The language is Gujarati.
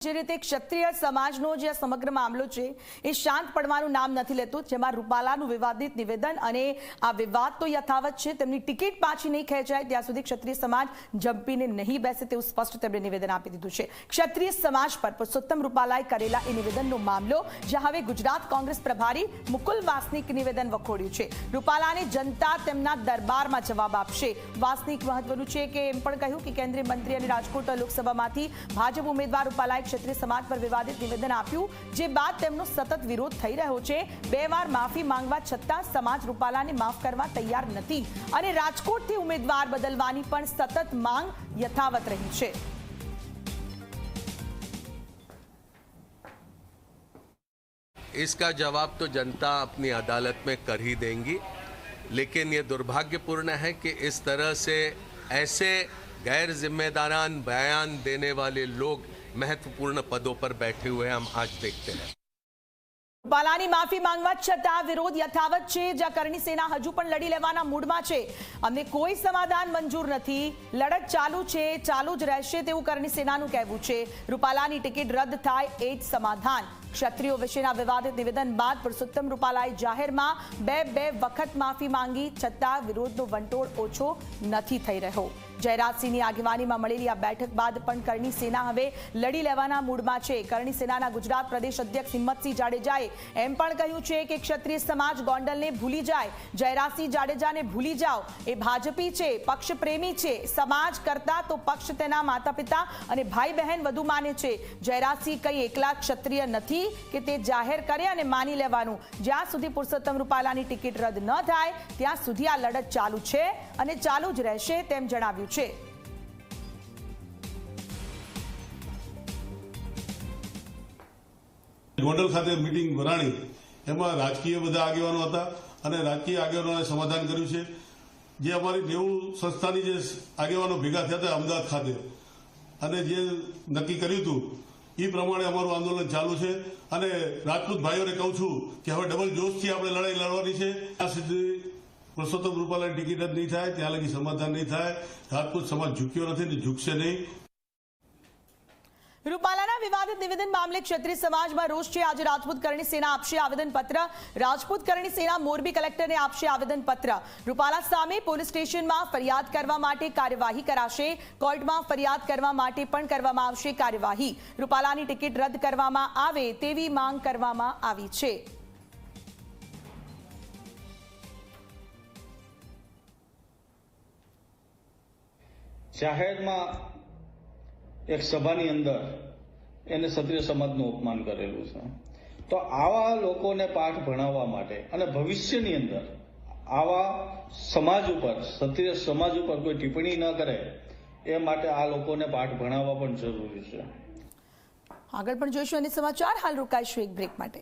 જે રીતે ક્ષત્રિય સમાજનો જે સમગ્ર મામલો છે, એ શાંત પડવાનું નામ નથી લેતું, જેમાં રૂપાલાનું વિવાદિત નિવેદન અને આ વિવાદ તો યથાવત છે, તેમની ટિકિટ પાછી નહીં ખેંચાય, ત્યાં સુધી ક્ષત્રિય સમાજ જંપીને નહીં બેસે તેવું સ્પષ્ટ તેમણે નિવેદન આપી દીધું છે. ક્ષત્રિય સમાજ પર પુરુષોત્તમ રૂપાલાએ કરેલા એ નિવેદનનો મામલો, જ્યાં હવે ગુજરાત કોંગ્રેસ પ્રભારી મુકુલ વાસનિક નિવેદન વખોડ્યું છે. રૂપાલાને જનતા તેમના દરબારમાં જવાબ આપશે. વાસનિક મહત્વનું છે કે એમ પણ કહ્યું કે કેન્દ્રીય મંત્રી અને રાજકોટ લોકસભામાંથી ભાજપ ઉમેદવાર રૂપાલાએ ક્ષત્રિય સમાજ પર વિવાદિત નિવેદન આપ્યું જે બાદ તેમનો સતત વિરોધ થઈ રહ્યો છે બે વાર માફી માંગવા છતાં સમાજ રૂપાલાને માફ કરવા તૈયાર નથી અને રાજકોટથી ઉમેદવાર બદલવાની પણ સતત માંગ યથાવત રહી છે इसका जवाब तो जनता अपनी अदालत में कर ही देंगी लेकिन ये दुर्भाग्यपूर्ण है कि इस तरह से ऐसे गैर जिम्मेदारान बयान देने वाले लोग महत्वपूर्ण पदों पर बैठे हुए हम आज देखते हैं રૂપાલાની માફી માંગવા છતાં વિરોધ યથાવત છે જ્યાં કરણી સેના હજુ પણ લડી લેવાના મૂડમાં છે અમને કોઈ સમાધાન મંજૂર નથી લડત ચાલુ છે ચાલુ જ રહેશે તેવું કરણી સેનાનું કહેવું છે રૂપાલાની ટિકિટ રદ થાય એ જ સમાધાન ક્ષત્રિયો વિશેના વિવાદિત નિવેદન બાદ પુરુષોત્તમ રૂપાલાએ જાહેરમાં બે બે વખત માફી માંગી છતાં વિરોધનો વંટોળ ઓછો નથી થઈ રહ્યો જયરાજસિંહની આગેવાનીમાં મળેલી આ બેઠક બાદ પણ કરણી સેના હવે લડી લેવાના મૂડમાં છે. કરણી સેનાના ગુજરાત પ્રદેશ અધ્યક્ષ હિંમતસિંહ જાડેજાએ એમ પણ કહ્યું છે કે ક્ષત્રિય સમાજ ગોંડલને ભૂલી જાય. જયરાજસિંહ જાડેજાને ભૂલી જાઓ. એ ભાજપી છે, પક્ષ પ્રેમી છે. સમાજ કરતા તો પક્ષ તેના માતા પિતા અને ભાઈ બહેન વધુ માને છે. જયરાજસિંહ કઈ એકલા ક્ષત્રિય નથી કે તે જાહેર કરે અને માની લેવાનું. જ્યાં સુધી પુરુષોત્તમ રૂપાલાની ટિકિટ રદ ન થાય, ત્યાં સુધી આ લડત ચાલુ છે અને ચાલુ જ રહેશે તેમ જણાવ્યું છે. ગોંડલ ખાતે મિટિંગ ભરાણી એમાં રાજકીય બધા આગેવાનો હતા અને રાજકીય આગેવાનોએ સમાધાન કર્યું છે. જે અમારી નેવું સંસ્થાની જે આગેવાનો ભેગા થયા હતા અમદાવાદ ખાતે અને જે નક્કી કર્યું હતું એ પ્રમાણે અમારું આંદોલન ચાલુ છે. અને રાજપૂત ભાઈઓને કહું છું કે હવે ડબલ જોશથી આપણે લડાઈ લડવાની છે. આ સુધી પુરુષોત્તમ રૂપાલાની ટિકિટ જ નહીં થાય, ત્યાં લગી સમાધાન નહીં થાય. રાજપૂત સમાજ ઝૂક્યો નથી ને ઝૂકશે નહીં. રૂપાલાના વિવાદિત નિવેદન મામલે ક્ષત્રિય સમાજમાં રોષ છે. આજે રાજપૂત કરણી સેના આપશે આવેદનપત્ર. રાજપૂત કરણી સેના મોરબી કલેક્ટરને આપશે આવેદનપત્ર. રૂપાલા સામે પોલીસ સ્ટેશનમાં ફરિયાદ કરવા માટે કાર્યવાહી કરાશે. કોર્ટમાં ફરિયાદ કરવા માટે પણ કરવામાં આવશે કાર્યવાહી. રૂપાલાની ટિકિટ રદ કરવામાં આવે તેવી માંગ કરવામાં આવી છે. જાહેરમાં એક સભાની અંદર એને ક્ષત્રિય સમાજનું અપમાન કરેલું છે. તો આવા લોકોને પાઠ ભણાવવા માટે અને ભવિષ્યની અંદર આવા સમાજ ઉપર, ક્ષત્રિય સમાજ ઉપર કોઈ ટિપ્પણી ન કરે, એ માટે આ લોકોને પાઠ ભણાવવા પણ જરૂરી છે. આગળ પણ જોઈશું અને સમાચાર. હાલ રોકાઈશું એક બ્રેક માટે.